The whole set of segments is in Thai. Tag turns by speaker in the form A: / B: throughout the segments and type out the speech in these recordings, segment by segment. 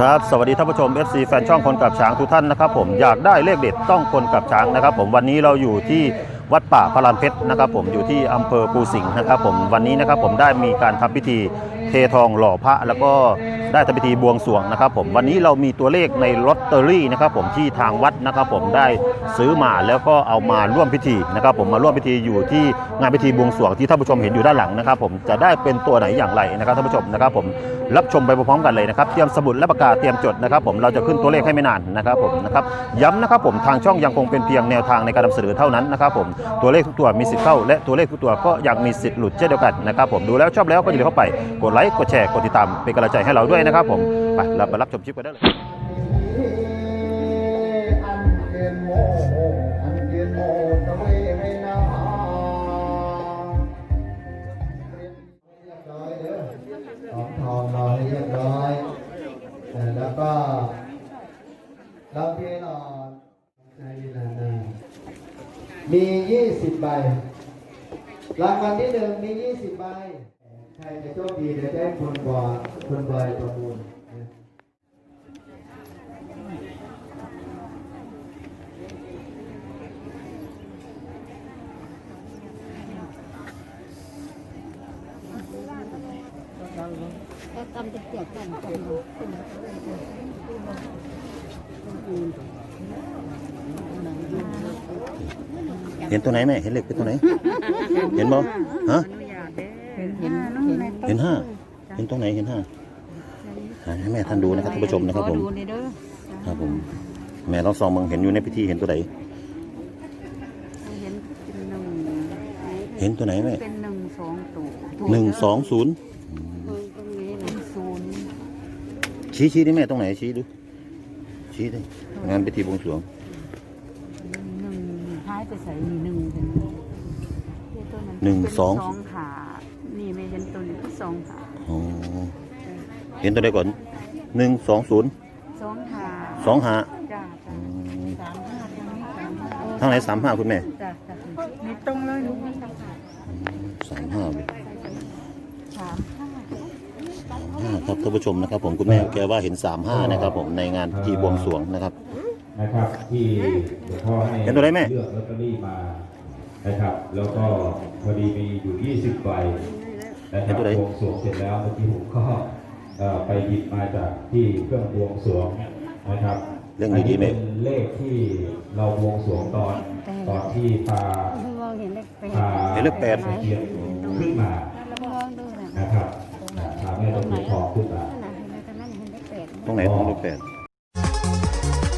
A: ครับสวัสดีท่านผู้ชม FC แฟนช่องคนกับช้างทุกท่านนะครับผมอยากได้เลขเด็ดต้องคนกับช้างนะครับผมวันนี้เราอยู่ที่วัดป่าพระลานเพชรนะครับผมอยู่ที่อำเภอปูสิงห์นะครับผมวันนี้นะครับผมได้มีการทำพิธีเททองหล่อพระแล้วก็ ได้ทำพิธีบวงสรวงนะครับผมวันนี้เรามีตัวเลขในลอตเตอรี่นะครับผมที่ทางวัดนะครับผมได้ซื้อมาแล้วก็เอามาร่วมพิธีนะครับผมมาร่วมพิธีอยู่ที่งานพิธีบวงสรวงที่ท่านผู้ชมเห็นอยู่ด้านหลังนะครับผมจะได้เป็นตัวไหนอย่างไรนะครับท่านผู้ชมนะครับผมรับชมไปพร้อมๆกันเลยนะครับเตรียมสมุดและปากกาเตรียมจดนะครับผมเราจะขึ้นตัวเลขให้ไม่นานนะครับผมนะครับย้ำนะครับผมทางช่องยังคงเป็นเพียงแนวทางในการนำเสนอเท่านั้นนะครับผมตัวเลขทุกตัวมีสิทธิ์เข้าและตัวเลขทุกตัวก็ยังมีสิทธิ์หลุดเช่นเดียวกันนะครับผมดูแล้วชอบแล้วก็อย่าลืมเข้าไปกดไลค์กดแชร์กดติดตามเป็นกำลังใจให้เราด้วยนะครับผมไปเราไปรับชมคลิปกันได้เลย
B: อันเย็นโมอันเย็นโมตะเวให้นาเรียบร้อยเด้อของทองรอให้เรียบร้อย แล้วก็เราเพียนอ่อนใจนานมียี่สิบใบ รางวัลที่หนึ่งมียี่สิบใบ ใครจะโชคดีเดี๋ยวจะให้คุณบอยคุณบอยประมูล
C: ก็ทำเป็นเกี่ยวกันกัน
A: เห็นตัวไหนแม่ เห็นเหลขเป็นตัวไหน เห็นบ่ฮะ
C: เห็นเห็นห้า
A: เห็นตรงไหนเห็นห้าหาให้แม่ท่านดูนะครับท่านผู้ชมนะครับผม
C: ดูนี่เด้อ
A: ครับผมแม่ต้องซองมึงเห็นอยู่ในพิธีเห็นตัวไหน
C: เห็นเป็นหนึ่ง
A: เห็นตัวไหนแม่
C: เป็นหนึ่งสองตัว
A: หนึ่งสองศูนย์
C: ตรงนี้หนึ่งศูนย์
A: ชี้ชี้ดิแม่ตรงไหนชี้ดูชี้ดิงานพิธีบวงสรวง
C: หนึ่งหายไปใส่มีหนึ่งเป็นตัวนั้น
A: หนึ่งสอง
C: สองขา
A: อ๋อเห็นตัวใดก่อนหนึ่งสองศูนย์
C: สองขา
A: สองห้า
C: จ้าจ้าสามห้าตรงนี้สามห้า
A: ทางไหนสามห้าคุณแม่
C: จ้าจ้านี่ตรงเลยลูกนี่สามห้า
A: สามห้าเลย
C: สามห้า
A: ห้าครับท่านผู้ชมนะครับ ผมคุณแม่แกว่าเห็นสามห้านะครับ ผมในงานพิธีบวงสรวงนะครับ
D: นะครับที่หลวงพ่อให้
A: เห็นตัวไหนแม่
D: เลือกลอตเตอรี่มานะครับ แล้วก็พอดีมีอยู่ 20ใบ นะค
A: เห็
D: รั
A: น
D: บ
A: ตัวไหน
D: บวงสรวงเสร็จแล้วเมื่อกี้ผมก็เอ่อไปหยิบมาจากที่เครื่องบวงสรวงนะครับ
A: เรื่องดีๆแม่
D: นนี้เป็นเลขที่เราบวงสรวงตอนตอนที่พา
C: มองเห็นเลขแปด
D: พา
A: เห็นเลขแปด
D: ตะเกียบขึ้นมา
C: แล้วมองดูนะ
D: นะครับพาแม่ตะเกียบทองขึ้นมา
C: ขนาดเห็นตอนนั้นเห็นเลขแปด
A: ตรงไหนตรงเลขแปด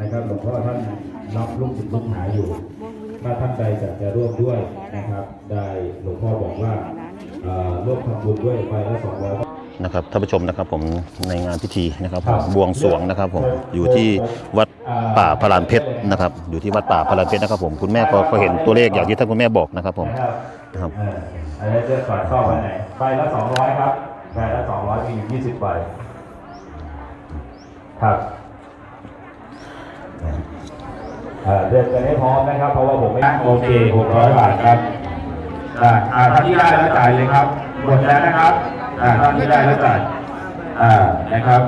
D: นะครับหลวงพ่อท่านรับลูกศิษย์ลูกหาอยู่ ถ้าท่านใดจะจะร่วมด้วยนะครับ ได้หลวงพ่อบอกว่าเอ่อร่วมทำบุญด้วยไปละสองร้อย
A: นะครับท่านผู้ชมนะครับผมในงานพิธีนะครับผมบวงสรวงนะครับผมอยู่ที่วัดป่าพระลานเพชรนะครับ อยู่ที่วัดป่าพระลานเพชรนะครับผมคุณแม่ก็ก็เห็นตัวเลขอย่างที่ท่านคุณแม่บอกนะครับผมครับ
D: เอออันนี้จะสอดเข้าไปไหนใบละสองร้อยครับใบละสองร้อยมีอยู่ยี่สิบใบครับ เอ่อเดินกันให้พร้อมนะครับ เพราะว่าผมไม่โอเคหกร้อยบาทครับอ่าอ่าท่านที่ได้แล้วจ่ายเลยครับหมดแล้วนะครับอ่าท่านที่ได้แล้วจ่ายอ่านะครับ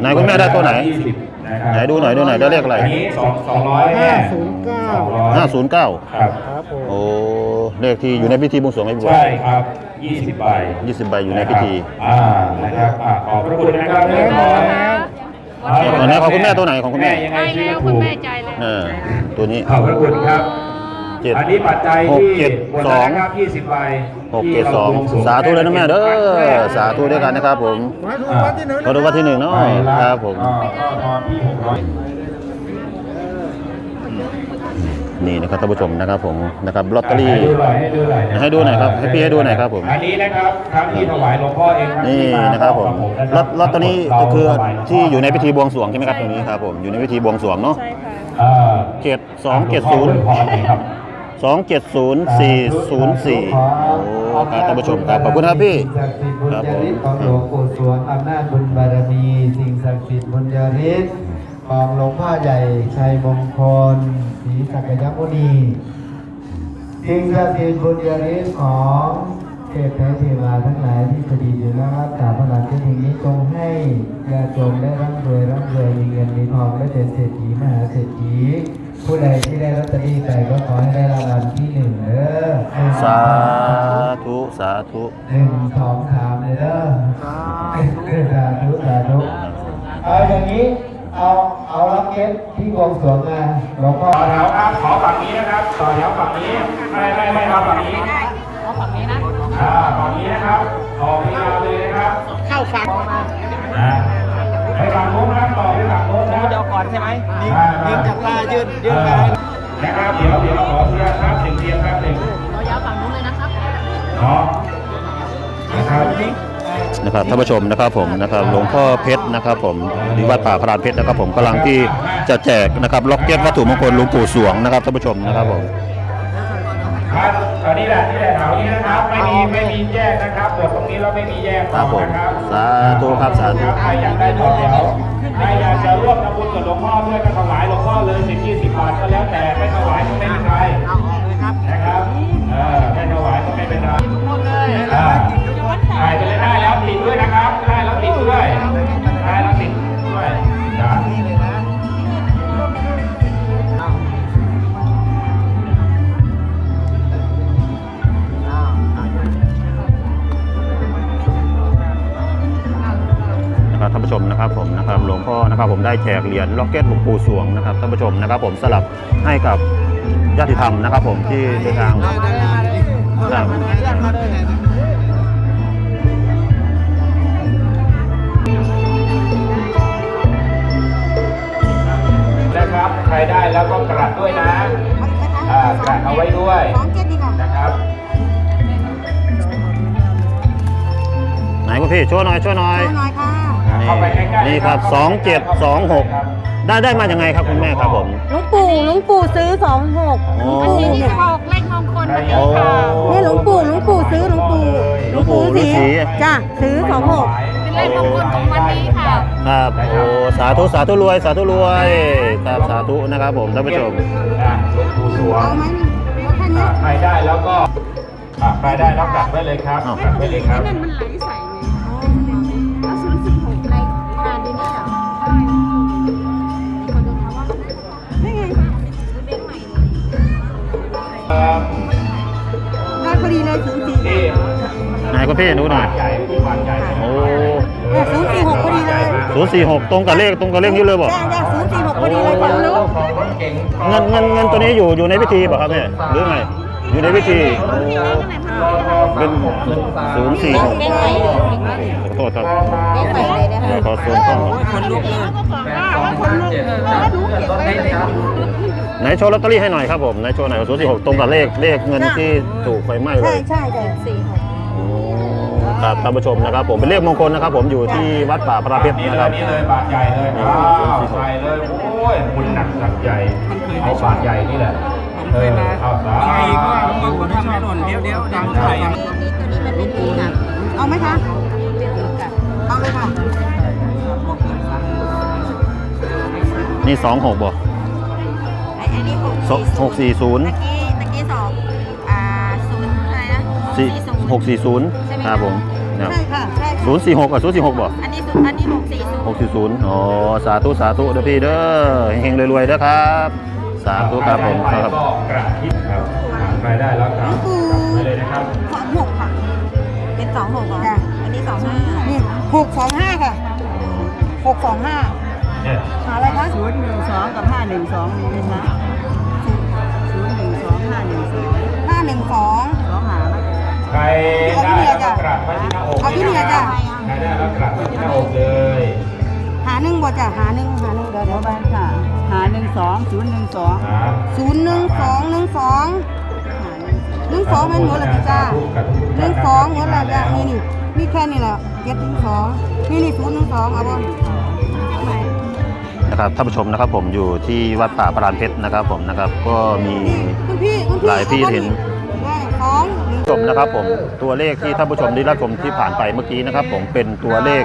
A: ไหนคุณแม่ได้ตัวไหน
D: ยี่สิบนะครับ
A: ไหนดูหน่อยดูหน่อยได้เลขอะไร
D: อันนี้สองสองร้อยแม่สองร้อย
A: ห้าศูนย์เก้า
D: ครับ
A: โอ้เลขที่อยู่ในพิธีบวงสรวงไอ้บัว
D: ใช่ครับยี่สิบใบ
A: ยี่สิบใบอยู่ในพิธี
D: อ่านะครับอ่าขอบพระคุณนะครับเรียบร้อย
A: ตัวไหนของคุณแม่ตัวไหนของคุณแม่
D: ยังไงชื่อถูก
A: เออตัวนี้
D: ขอบพระคุณครับ
A: เจ็ด
D: อันนี้ปัจจัย
A: หก
D: ที่
A: เจ็ด
D: หมด
A: ส
D: แล้ว
A: อง
D: นะครับยี่สิบใบ
A: หกเจ็ดสองสาธุเลยนะแม่เด้อสาธุด้วยกันนะครับผม
D: อ่า
A: ขอดูวันที่หนึ่งเนาะ
D: ใบละ
A: ครับผม
D: อ่าก็ตอนที่หกร้อย
A: นี่นะครับท่านผู้ชมนะครับผมนะครับลอตเตอรี่
D: ให้ดูหน่อยให้ดูหน่อย
A: ให้ดูหน่อยครับให้พี่ให้ดูหน่อยครับผม
D: อันนี้นะครับครั้งที่ถวายหลวงพ่อเอง
A: นี่นะครับผมลอตลอตเตอรี่ก็คือที่อยู่ในพิธีบวงสรวงใช่ไหมครับตรงนี้ครับผมอยู่ในพิธีบวงสรวงเนาะ
D: เอ่อ
A: เจ็ดสองเจ็ดศูนย์
D: หลวงพ่ออวยพรหน่อยครับ
A: สองเจ็ดศูนย์สี่ศูนย์สี่โอ้ครับท่านผู้ชมครับขอบคุณครับพี่
B: ศักดิ์สิทธิ์บุญญาฤทธิ์ของหลวงปู่สวงอำนาจบุญบารมีสิ่งศักดิ์สิทธิ์บุญญาฤทธิ์ของหลวงพ่อใหญ่ชัยมงคลศรี สักยมุนีสิ่งศักดิ์สิทธิ์บุญญาฤทธิ์ของเทพแท้เทวาทั้งหลายที่ประดิษฐ์อยู่แล้วครับกราบพระหลานเจ้าหญิงนี้จงให้ญาติโยมได้ร่ำรวยร่ำรวยมีเงินมีทองและเป็นเศรษฐีมหาเศรษฐีผู้ใดที่ได้ลอตเตอรี่ไปก็ขอให้ได้รางวัลที่หนึ่งเด้อ
A: สาธุสาธุ
B: หนึ่งสองสามเลยเด้อสาธุสาธุเอาอย่างนี้เอาเอาล็อกเก็ตที่บ วงสรวงมาหลวงพ่อ
D: ต่อแถวครับขอฝั่งนี้นะครับต่อแถวฝั่งนี้ไม่ไม่ไม่เอาฝั่งนี้เอาฝั่งนี้นะอ่าฝั่งนี้นะครับออกยาวเลยนะครับเข้าฝั่งนะไปฝั่งโน้นนะครับต่อไปฝั่งโน้นนะเดี๋ยวก่อนใช่ไหมยืนจากลายืนยืนกันนะครับเดี๋ยวเดี๋ยวขอเทียนครับหนึ่งเทียนครับหนึ่งเรายาวฝั่งโน้นเลยนะครับเนาะนะครับ
A: นะครับท่านผู้ชมนะครับผมนะครับหลวงพ่อเพชรนะครับผมหรือวัดป่าพระรานเพชรนะครับ ผมกำลังที่จะแจกนะครับล็อกเก็ตวัตถุมงคลหลวงปู่สวงนะครับท่านผู้ชมนะครับผม
D: ครับตอนนี้แหละนี่แหละแถวนี้นะครับไม่มีไม่มีแยกนะครับบทตรงนี้เราไม่มีแยก
A: ครับผม
D: นะครับ
A: สาธุครับสาธุ
D: ใครอยากได้ต่อแถวใครอยากจะร่วมทำบุญกับหลวงพ่อด้วยก็ถวายหลวงพ่อเลยสิบยี่สิบบาทก็แล้วแต่ไม่ถวายก็ไม่เป็นไรนะครับเออไม่ถวายก็ไม่เป็นไรอ่าถ่ นะครับ
A: หลวงพ่อนะครับผมได้แจกเหรียญล็อกเก็ตหลวงปู่สวงนะครับท่านผู้ชมนะครับ ผมสลับให้กับญาติธรรมนะครับ ผมที่เดินทางครับ
D: นะครับใครได้แล้วก็กระดด้วยนะกระดเอาไว้ด้วยนะครับ
A: ไหนคุณพี่ช่วยหน่อยช่วยหน่อย
C: หน่อยค่ะ
A: นี่
D: เข้าไปใกล้ๆ
A: นี่ครับสองเจ็ดสองหกได้ได้มาอย่างไงครับคุณแม่ครับผม
C: หลวงปู่หลวงปู่ซื้อสองหก
A: โอ้
C: อันนี้ที่ออกเลขมงคล
A: โอ้
C: นี่หลวงปู่หลวงปู่ซื้อหลวงปู่
A: หลวงปู่ฤาษี
C: จ้ะซื้อสองหก
D: เป็นเลขมงคลของวันนี้ค่ะ
A: ครับโอ้สาธุสาธุรวย สาธุรวยครับสาธุนะครับผมท่านผู้ชม
D: อะหลวงปู่สวง
C: เอาไหมนี่รถคันนี้
D: อะใครได้แล้วก็อะใครได้แล้วกลับไว้เลยครับ
A: อ้าว
D: กลับไว้เลยครับ
E: นั่นมันไหลใส่
A: พี่ดูหน่อย
D: บาทใหญ่ที่บาทใหญ่
A: โอ้
C: เนี่ยศูนย์สี่หกพอดีเลย
A: ศูนย์สี่หกตรงกับเลขตรงกับเลขนี้เลยบอก
C: จ้าจ้าศูนย์สี่หกพอดีเลยจ้ะลูก
A: เงินเงินเงินตัวนี้อยู่อยู่ในพิธีป่ะครับเนี่ยหรือไงอยู่ในพิธีโอ้เป็นศูนย์สี่หกขอโทษครับ
C: เบงใหม่เลยนะคะ
A: เดี๋ยวขอซูมกล้องก่อนไหนโชว์ลอตเตอรี่ให้หน่อยครับผมไหนโชว์หน่อยศูนย์สี่หกตรงกับเลขเลขเงินที่ถูกไฟไหม้เล
C: ใช่
A: ย
C: ใช่จ้ะสี่หก
A: โอ้ ครับท่านผู้ชมนะครับผมเป็นเลขมงคลนะครับผมอยู่ที่วัดป่าพระเพชร
D: นี่
A: นะ
D: เล
A: ครั
D: ย
A: บ
D: นี่เลยบาทใหญ่เลยอ้าวใส่เลยโอ้ยบุญหนักหนักใหญ่เอาบาทใหญ่นี่แหละเออเอาสาธุ
C: เอาไหมคะเอาเลยค่ะ
A: นี่สองหกบ่
C: ไอ้อันนี้หก
A: หกสี่ศูนย์
C: ตะกี้ตะกี้สองอ่าศูนย์อะไรนะ
A: สี่
C: ศูนย์
A: หกสี่ศูนย์
C: ใช่ไหม
A: ครับผมนะครับ
C: ใช่ค่ะใช่ค่ะ
A: ศูนย์สี่หกอะศูนย์สี่หกบ่
C: อันนี้ศูนย์อันนี้หกสี่ศูนย์
A: หกสี่ศูนย์อ๋อ สาธุ สาธุเด้อพี่เด้อเฮงๆรวยๆเด้อครับ สาธุครับผม
D: ใคร
A: ค
D: ได้
A: รับ
D: ก็กระทิบครับใครได้แล้วกลับกลับไปเลยนะครับ
C: สองหกค่ะ เป็นสองหกเหรออันนี้สองห้านี่หกสองห้าค่ะหกสองห้า
D: เนี่ย
C: หาอะไรคะ
F: ศูนย์หนึ่งสองกับห้าหนึ่งสองมีไหมคะศูนย์หนึ่งสองห้าหนึ่งสอง
C: ห้าหนึ่งสอง
F: สองหาไหม
D: ใครได้แล้วก็กลับไปที่หน้าอก
C: เอาที่เหลือจ้ะ
D: ใครได้แล้วกลับไปที่หน้าอกเลย
C: หาหนึ่งบ่จ้ะหาหนึ่งหาหนึ่งเดี๋ยว
F: เดี๋
C: เดี๋
F: ย
C: ยวว
F: บ้านค่ะ หาหนึ่งสองศูนย์หนึ่งสอง
C: ศูนย์หนึ่งสองหนึ่งสองหนึ่งสองเป็นหมดเลยจ้าหนึ่งสองหมดเลยจ้ะนี่นี่มีแค่นี้แหละเจ็ดหนึ่งสองนี่นี่ศูนย์หนึ่งสองเอาบ่
A: นะครับท่านผู้ชมนะครับผมอยู่ที่วัดป่าพรานเพชรนะครับผมนะครับ ก็มี
C: คุณพี่คุณพี่
A: หลายที่เห็น
C: ได้สอ งหนึ่ง
A: ชมนะครับผมตัวเลขที่ท่านผู้ชมได้รับชมที่ผ่านไปเมื่อกี้นะครับ ผมเป็นตัวเลข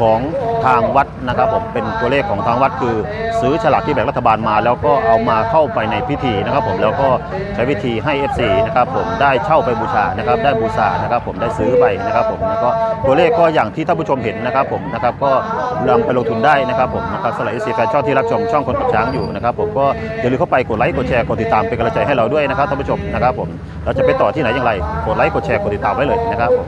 A: ของทางวัดนะครับผมเป็นตัวเลขของทางวัดคือ ซื้อฉลากที่แบ่งรัฐบาลมา แล้วก็เอามาเข้าไปในพิธีนะครับ ผมแล้วก็ใช้วิธีให้ FC นะครับผมได้เช่าไปบูชานะครับได้บูชานะครับ ผมได้ซื้อไปนะครับ ผมแล้วก็ตัวเลขก็อย่างที่ท่านผู้ชมเห็นนะครับ ผมนะครับก็นำไปลงทุนได้นะครับ ผมนะครับสำหรับ FC แฟนช่องที่รับชมช่องคนกับช้างอยู่นะครับ ผมก็อย่าลืมเข้าไปกดไลค์กดแชร์กดติดตามเป็นกำลังใจให้เราด้วยนะครับท่านผู้ชมนะครับ ผมเราจะไปต่อที่ไหนอย่างไร กดไลค์ กดแชร์ กดติดตามไว้เลยนะครับผม